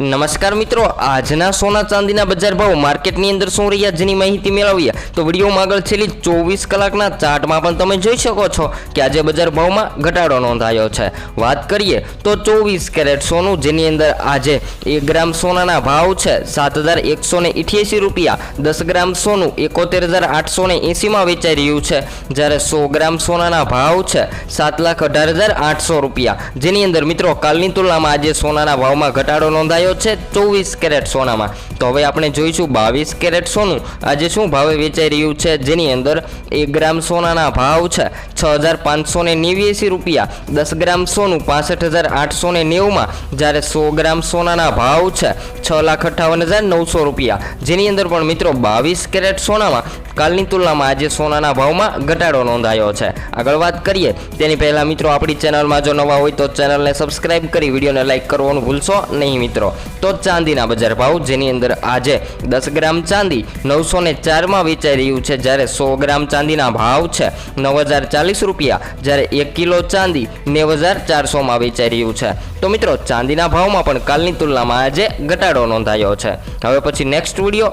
નમસ્કાર મિત્રો, આજના સોના ચાંદીના બજાર ભાવ માર્કેટની અંદર શું રહ્યા જેની માહિતી મેળવીએ? તો વિડીયોમાં આગળ છેલ્લી ચોવીસ કલાકના ચાર્ટમાં પણ તમે જોઈ શકો છો કે આજે બજાર ભાવમાં ઘટાડો નોંધાયો છે. વાત કરીએ તો ચોવીસ કેરેટ સોનું, જેની અંદર આજે એક ગ્રામ સોનાના ભાવ છે સાત હજાર એકસો ને ઇઠ્યાસી રૂપિયા, દસ ગ્રામ સોનું એકોતેર હજાર આઠસો ને એંસીમાં વેચાઈ રહ્યું છે. જ્યારે સો ગ્રામ સોનાના ભાવ છે સાત લાખ અઢાર હજાર આઠસો રૂપિયા. જેની અંદર મિત્રો, કાલની તુલનામાં આજે સોનાના ભાવમાં ઘટાડો નોંધાયો છે ચોવીસ કેરેટ સોનામાં. તો હવે આપણે જોઈશું બાવીસ કેરેટ સોનું. આજે શું ભાવે વેચાઈ રહ્યું છે? જેની અંદર એક ગ્રામ સોનાના ભાવ છે છ હજાર પાંચસો ને નેવ્યાસી રૂપિયા. દસ ગ્રામ સોનું પાસઠ હજાર આઠસો ને નેવુંમાં. જ્યારે સો ગ્રામ સોનાના ભાવ છે છ લાખ અઠ્ઠાવન હજાર નવસો રૂપિયા. જેની અંદર પણ મિત્રો બાવીસ કેરેટ સોનામાં કાલની તુલનામાં આજે સોનાના ભાવમાં ઘટાડો નોંધાયો છે. આગળ વાત કરીએ. તેની પહેલાં મિત્રો આપણી ચેનલમાં જો નવા હોય તો ચેનલને સબસ્ક્રાઇબ કરી, વિડીયોને લાઇક કરવાનું ભૂલશો નહીં મિત્રો. તો ચાંદીના બજાર ભાવ, જેની અંદર આજે દસ ગ્રામ ચાંદી નવસો ને ચારમાં વેચાઈ રહ્યું છે, જ્યારે સો ગ્રામ ચાંદીના ભાવ છે નવ હજાર ચાલીસ રૂપિયા, જ્યારે એક કિલો ચાંદી નેવ હજાર ચારસોમાં વેચાઈ રહ્યું છે. તો મિત્રો, ચાંદીના ભાવમાં પણ કાલની તુલનામાં આજે ઘટાડો નોંધાયો છે. હવે પછી નેક્સ્ટ વીડિયો